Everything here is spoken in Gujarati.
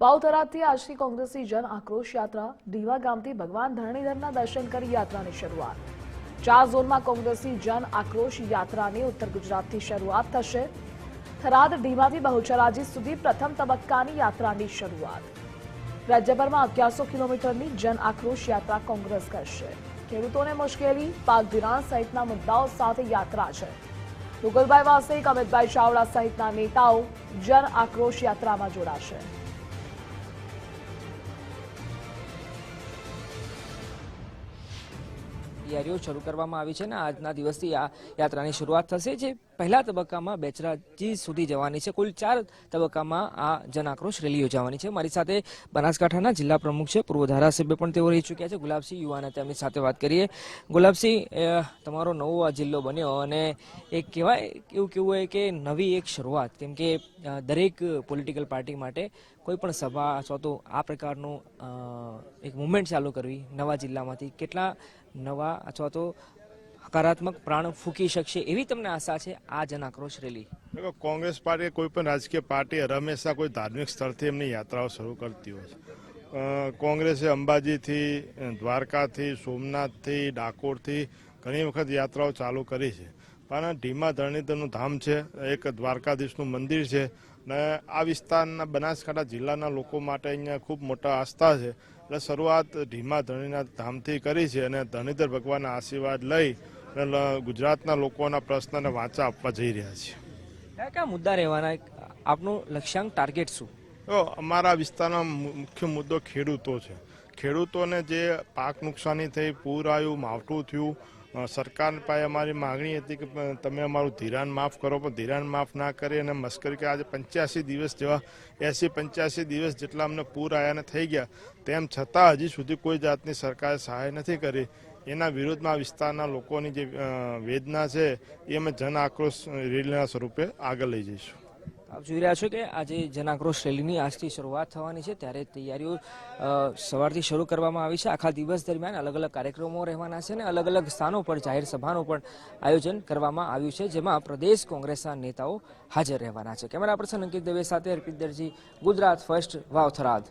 વાવથરાથી આજથી કોંગ્રેસની જન આક્રોશ યાત્રા, દીવા ગામથી ભગવાન ધરણીધરના દર્શન કરી યાત્રાની શરૂઆત. ચાર ઝોનમાં કોંગ્રેસની જન આક્રોશ યાત્રાની ઉત્તર ગુજરાતથી શરૂઆત થશે. થરાદ ઢીમાથી બહુચરાજી સુધી પ્રથમ તબક્કાની યાત્રાની શરૂઆત. રાજ્યભરમાં અગિયારસો કિલોમીટરની જન આક્રોશ યાત્રા કોંગ્રેસ કરશે. ખેડૂતોને મુશ્કેલી, પાક ધિરાણ સહિતના મુદ્દાઓ સાથે યાત્રા છે. મુગલભાઈ વાસનિક અમિતભાઈ ચાવડા સહિતના નેતાઓ જન આક્રોશ યાત્રામાં જોડાશે. તૈયારીઓ શરૂ કરવામાં આવી છે અને આજના દિવસથી આ યાત્રાની શરૂઆત થશે જે પહેલા તબક્કામાં બેચરાજી સુધી જવાની છે. કુલ ચાર તબક્કામાં આ જન આક્રોશ રેલી યોજાવાની છે. મારી સાથે બનાસકાંઠાના જિલ્લા પ્રમુખ છે, પૂર્વ ધારાસભ્ય પણ તેઓ રહી ચૂક્યા છે. ગુલાબસિંહ યુવાના તેમની સાથે વાત કરીએ. ગુલાબસિંહ તમારો નવો આ જિલ્લો બન્યો અને એક કહેવાય, એવું કેવું હોય કે નવી એક શરૂઆત. કેમ કે દરેક પોલિટિકલ પાર્ટી માટે કોઈ પણ સભા અથવા તો આ પ્રકારનું એક મુવમેન્ટ ચાલુ કરવી નવા જિલ્લામાંથી કેટલા નવા અથવા તો હકારાત્મક પ્રાણ ફૂંકી શકશે એવી તમને આશા છે? આ જનાક્રોશ રેલી કોંગ્રેસ પાર્ટી કોઈ પણ રાજકીય પાર્ટી હંમેશા કોઈ ધાર્મિક સ્થળથી એમની યાત્રાઓ શરૂ કરતી હોય છે. કોંગ્રેસે અંબાજીથી, દ્વારકાથી, સોમનાથથી, ડાકોરથી ઘણી વખત યાત્રાઓ ચાલુ કરી છે. પણ ઢીમા ધરણીધરનું ધામ છે એક દ્વારકાધીશનું મંદિર છે ને આ વિસ્તારના બનાસકાંઠા જિલ્લાના લોકો માટે અહીંયા ખૂબ મોટા આસ્થા છે. એટલે શરૂઆત ઢીમા ધરણીના ધામથી કરી છે અને ધરણીધર ભગવાનના આશીર્વાદ લઈ અને ગુજરાતના લોકોના પ્રશ્નને વાંચા આપવા જઈ રહ્યા છીએ. કયા કયા મુદ્દા રહેવાના? આપનું લક્ષ્યાંક ટાર્ગેટ શું? તો અમારા વિસ્તારનો મુખ્ય મુદ્દો ખેડૂતો છે. ખેડૂતોને જે પાક નુકસાની થઈ પૂર આવ્યું માવઠું થયું સરકાર પાસે અમારી માગણી હતી કે તમે અમારું ધિરાણ માફ કરો, પણ ધિરાણ માફ ના કરી અને મસ્કરી કે આજે પંચ્યાસી દિવસ જેવા એસી પંચ્યાસી દિવસ જેટલા અમને પૂર આવ્યા થઈ ગયા. તેમ છતાં હજી સુધી કોઈ જાતની સરકારે સહાય નથી કરી. એના વિરોધમાં આ વિસ્તારના લોકોની જે વેદના છે, એ અમે જન આક્રોશ રેલીના સ્વરૂપે આગળ લઈ જઈશું. આપ જોઈ રહ્યા છો કે આજે જનાક્રોશ રેલીની આજથી શરૂઆત થવાની છે. ત્યારે તૈયારીઓ સવારથી શરૂ કરવામાં આવી છે. આખા દિવસ દરમિયાન અલગ અલગ કાર્યક્રમો રહેવાના છે અને અલગ અલગ સ્થાનો પર, જાહેર સભાનું પણ આયોજન કરવામાં આવ્યું છે, જેમાં પ્રદેશ કોંગ્રેસના નેતાઓ હાજર રહેવાના છે. કેમેરા પર્સન અંકિત દવે સાથે અર્પિત દરજી, ગુજરાત ફર્સ્ટ વાવથરાદ.